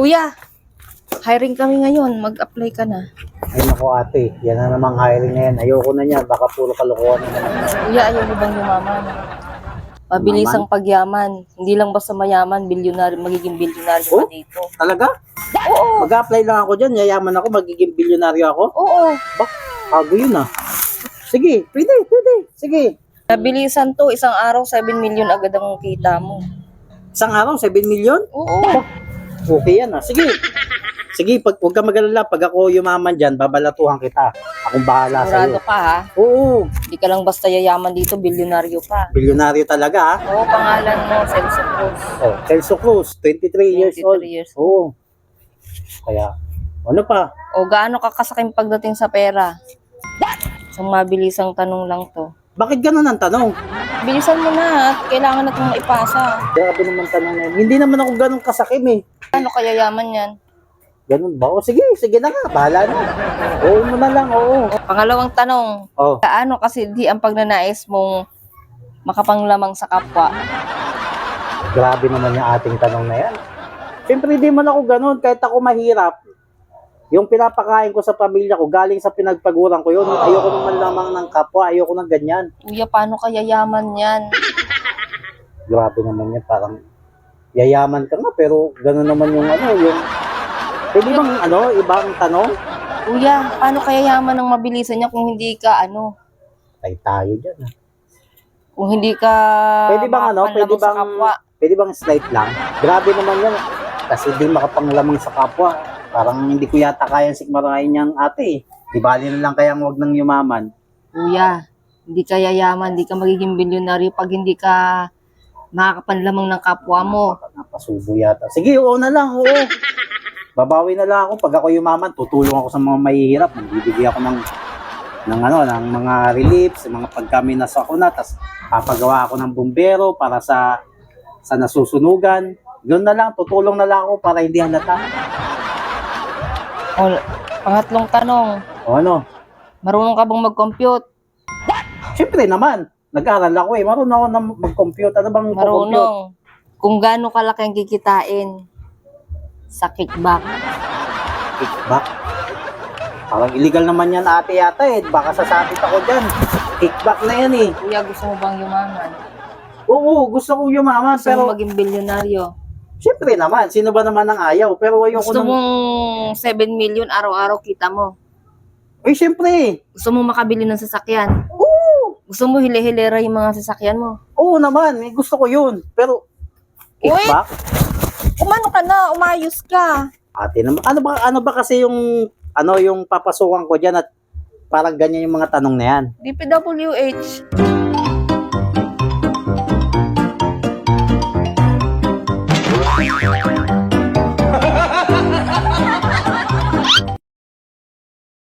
Kuya, hiring kami ngayon. Mag-apply ka na. Ay nako ate, yan na namang hiring na yan. Ayoko na yan, baka puro kalokohan na naman. Kuya, ayaw mo bang yumaman? Mabilis ang pagyaman. Hindi lang basta mayaman, bilyonaryo, magiging bilyonaryo ka Oh? dito. Talaga? Oo. Mag-apply lang ako dyan, yayaman ako, magiging bilyonaryo ako. Oo. Ba, bago yun ah. Sige, pwede, pwede. Sige. Mabilisan to, isang araw, 7 million agad ang kita mo. Isang araw, 7 million? Oo. Okay yan ah. Sige. Sige, pag, huwag ka mag-alala. Pag ako yumaman dyan, babalatuhan kita. Akong bahala Sigurado sa'yo. ka ha. Oo, Hindi ka lang basta yayaman dito, bilyonaryo ka. bilyonaryo talaga ah. Oo, pangalan mo, Celso Cruz. Oh, Celso Cruz, 23 years 23 old. years Oo. Kaya, ano pa? O gaano ka pagdating sa pera? Isang mabilisang tanong lang to. Bakit ganun ang tanong? Bilisan mo na at kailangan na itong maipasa. Grabe naman tanong na yun. Hindi naman ako ganun kasakim eh. Ano kaya yaman yan? Ganun ba? O sige, sige na nga. Bahala na. Oo mo na lang, oo. Pangalawang tanong, Oh, kaano kasi di ang pagnanais mong makapanglamang sa kapwa? grabe naman yung ating tanong na yan. Siyempre, di man ako ganun. Kahit ako mahirap, yung pinapakain ko sa pamilya ko, galing sa pinagpaguran ko yun. Ayoko naman lamang ng kapwa. Ayoko ng ganyan. Kuya, paano kaya yaman yan? Grabe naman yan. Parang yayaman ka nga, pero ganun naman yung ano, yung... Pwede bang ano, ibang tanong? Kuya, paano kaya yaman ang mabilisan niya kung hindi ka ano? Tay tayo dyan. ah. Kung hindi ka Pwede bang ano, pwede sa bang, kapwa? pwede bang slight lang? Grabe naman yan. Kasi di makapanglamang sa kapwa. Parang hindi ko yata kayang sikmarahin niyang ate eh. Di bali na lang kayang wag nang yumaman. Kuya, hindi ka yayaman, hindi ka magiging bilyonaryo pag hindi ka makakapanlamang ng kapwa mo. Napasubo yata. Sige, oo na lang, oo. Babawi na lang ako. Pag ako yumaman, tutulong ako sa mga mahihirap. Magbibigay ako ng ng ano, ng mga reliefs, mga pag kami nasa ako na, tapos papagawa ako ng bumbero para sa sa nasusunugan. Doon na lang, tutulong na lang ako para hindi halata. O, pangatlong tanong, O ano? marunong ka bang mag-compute? Siyempre naman, nag-aral ako eh. Marunong ako na mag-compute. Ano bang compute? Marunong. Kung gaano kalaki ang kikitain sa kickback. Kickback. Parang illegal naman yan ate yata eh. Baka sasabit ako dyan. Kickback na yan eh. Kuya, gusto mo bang yumaman? Oo, gusto ko yumaman. Gusto mo Pero maging bilyonaryo? Siyempre naman, sino ba naman ang ayaw? Pero ayoko Gusto nang... mong 7 million araw-araw kita mo? Eh, siyempre. Gusto mo makabili ng sasakyan? Oo. Gusto mo hili-hilera yung mga sasakyan mo? Oo naman. Eh, gusto ko yun. Pero, Uy! kickback? Umano ka na, umayos ka. Ate naman. Ano ba, ano ba kasi yung, ano yung papasukan ko dyan at parang ganyan yung mga tanong na yan? DPWH. よいよいよい。